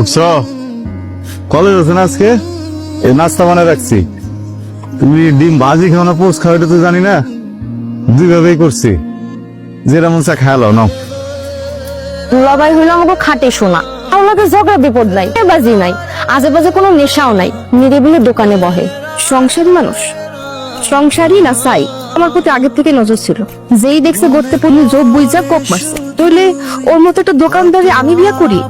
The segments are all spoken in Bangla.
উঠছ? কলেজ আছে না আজকে? এই নাস্তা বানায় রাখছি। তুমি ডিম ভাজি খাও না পোস্ট খাও, এটা তো জানি না। দুইভাবেই করছি। যেটা মন চা খেয়ালো নাও। দুলাভাই হইল আমাকে খাটে শোনা। আমাকে ঝগড়া বিপদ নাই বাজি নাই। আজে বাজে কোনো নেশাও নাই, নিরিবিলি দোকানে বহে। সংসারী মানুষ। সংসারী না সাই আমার প্রতি আগের থেকে নজর ছিল। যেই দেখছে গড়তে পড়লে যোগ বুঝা কোপ মারছে। তাহলে ওর মতো একটা দোকানদারি আমি বিয়া করি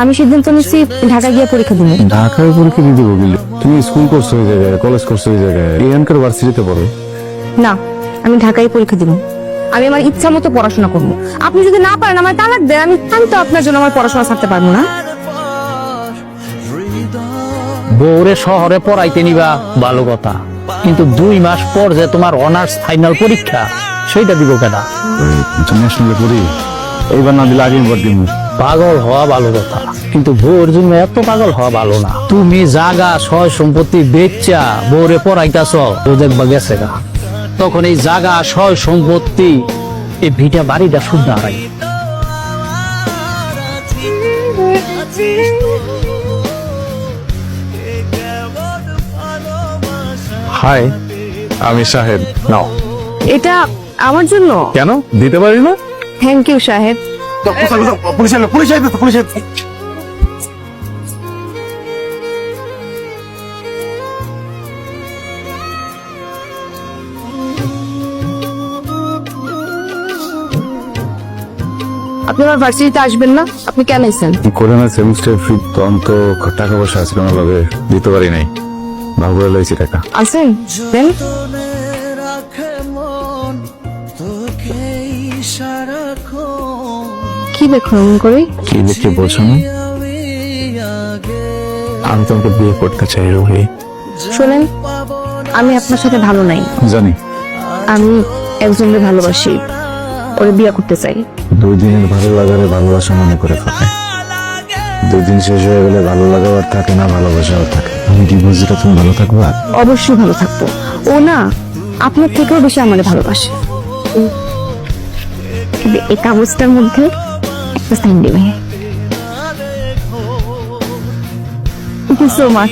আমি সিদ্ধান্ত নিচ্ছি ঢাকা গিয়ে পরীক্ষা দিব। ঢাকায় পরীক্ষা দিতে বলিল তুমি স্কুল করছ ওই জায়গায় কলেজ করছ ওই জায়গায় এখানকার ভার্সিটিতে পড়ো। না আমি ঢাকায় পরীক্ষা দিব। আমি আমার ইচ্ছা মতো পড়াশোনা করব। আপনি যদি না পারেন আমার তালাক দেন আমি আমি তো আপনার জন্য আমার পড়াশোনা ছাড়তে পারব না। বউরে শহরে পড়াইতে নিবা ভালো কথা। কিন্তু দুই মাস পর যে তোমার অনার্স ফাইনাল পরীক্ষা সেইটা দিব কেনা ইন্টারন্যাশনালে পড়ি। এইবার না দিলে আগে বার দিন পাগল হওয়া ভালো কথা। কিন্তু বউর জন্য এত পাগল হওয়া ভালো না। তুমি জাগা সয় সম্পত্তি বেচা বউরে পড়াইতাছ ও দেখবা গেছে গা। তখন এই জাগা সয় সম্পত্তি এই ভিটা বাড়িটা শুদ্ধ হারাই হাই আমি শাহেদ নাও। এটা আমার জন্য। কেন? দিতে পারি না? থ্যাংক ইউ সাহেব। পুলিশ এলো পুলিশ আইবে পুলিশ আপনি আমার ভার্সিটিতে আসবেন না? আপনি কেন এসেছেন? করে না সেমিস্টার ফি তখন তো টাকা পয়সা আছে কোনোভাবে দিতে পারি নাই। করে লইছি টাকা। আসেন দেন। কি দেখুন করে? কি না? আমি তোমাকে বিয়ে করতে চাই রোহি। শোনেন আমি আপনার সাথে ভালো নাই। জানি। আমি একজনকে ভালোবাসি ওরে বিয়ে করতে চাই। দুই দিনের ভালো লাগারে ভালোবাসা মনে করে ফেলে দুই দিন শেষ হয়ে গেলে ভালো লাগা আর থাকে না ভালোবাসাও থাকে। আমি ডিভোর্স দিলে তুমি ভালো থাকব? অবশ্যই ভালো থাকব। ও না আপনার থেকেও বেশি আমারে ভালোবাসে। এই কাগজটার মধ্যে একটা সাইন দেবে থ্যাংক ইউ সো মাচ